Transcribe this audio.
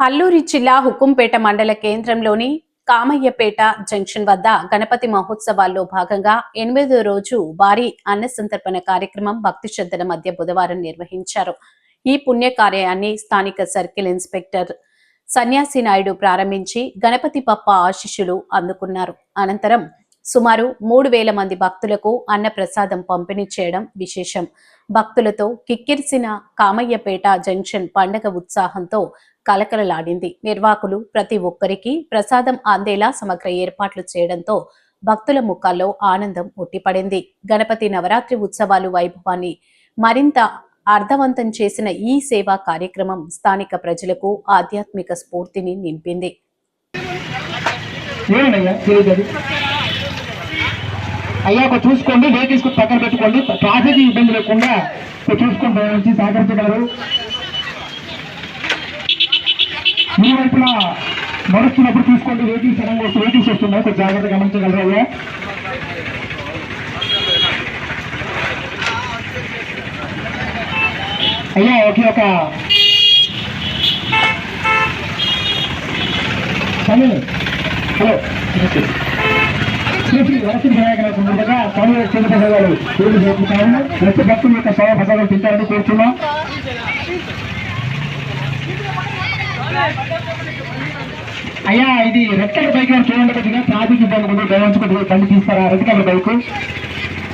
అల్లూరి జిల్లా హుకుంపేట మండల కేంద్రంలోని కామయ్యపేట జంక్షన్ వద్ద గణపతి మహోత్సవాల్లో భాగంగా ఎనిమిదో రోజు భారీ అన్న సంతర్పణ కార్యక్రమం భక్తి శ్రద్ధల మధ్య బుధవారం నిర్వహించారు. ఈ పుణ్య కార్యాన్ని స్థానిక సర్కిల్ ఇన్స్పెక్టర్ సన్యాసి నాయుడు ప్రారంభించి గణపతి పప్ప ఆశిష్యులు అందుకున్నారు. అనంతరం సుమారు మూడు వేల మంది భక్తులకు అన్న ప్రసాదం పంపిణీ చేయడం విశేషం. భక్తులతో కిక్కిరిసిన కామయ్యపేట జంక్షన్ పండగ ఉత్సాహంతో కలకలలాడింది. నిర్వాకులు ప్రతి ఒక్కరికి ప్రసాదం అందేలా సమగ్ర ఏర్పాట్లు చేయడంతో భక్తుల ముఖాల్లో ఆనందం ఉట్టిపడింది. గణపతి నవరాత్రి ఉత్సవాలు వైభవాన్ని మరింత అర్థవంతం చేసిన ఈ సేవా కార్యక్రమం స్థానిక ప్రజలకు ఆధ్యాత్మిక స్ఫూర్తిని నింపింది. ఏమన్నయ్యా అయ్యా ఒక చూసుకోండి వెహికల్స్ పక్కన పెట్టుకోండి. ట్రాఫిక్ ఇబ్బంది లేకుండా ఒక చూసుకోండి వచ్చి సహకరించగలరు ఈ వైపున నడుస్తున్నప్పుడు చూసుకోండి వెహికల్స్ సడన్గా వస్తు వెహికల్స్ వస్తున్నాయి కొంచెం జాగ్రత్తగా గమనించగలరు అయ్యా? అయ్యా ఓకే ఒక హలో హలో. శ్రీ వరసి వినాయకుల సందర్భంగా స్వామి క్షేత్ర ప్రసాదాలు పూర్తి జరుపుతాము ప్రతి భక్తుల యొక్క సేవ తింటారని కోరుతున్నాం అయ్యా ఇది రెడ్ కలర్ బైక్ చూడండి కొద్దిగా. ట్రాఫిక్ ఇబ్బంది ఉంది. దయవంచి బండి తీస్తారా? Red colour bike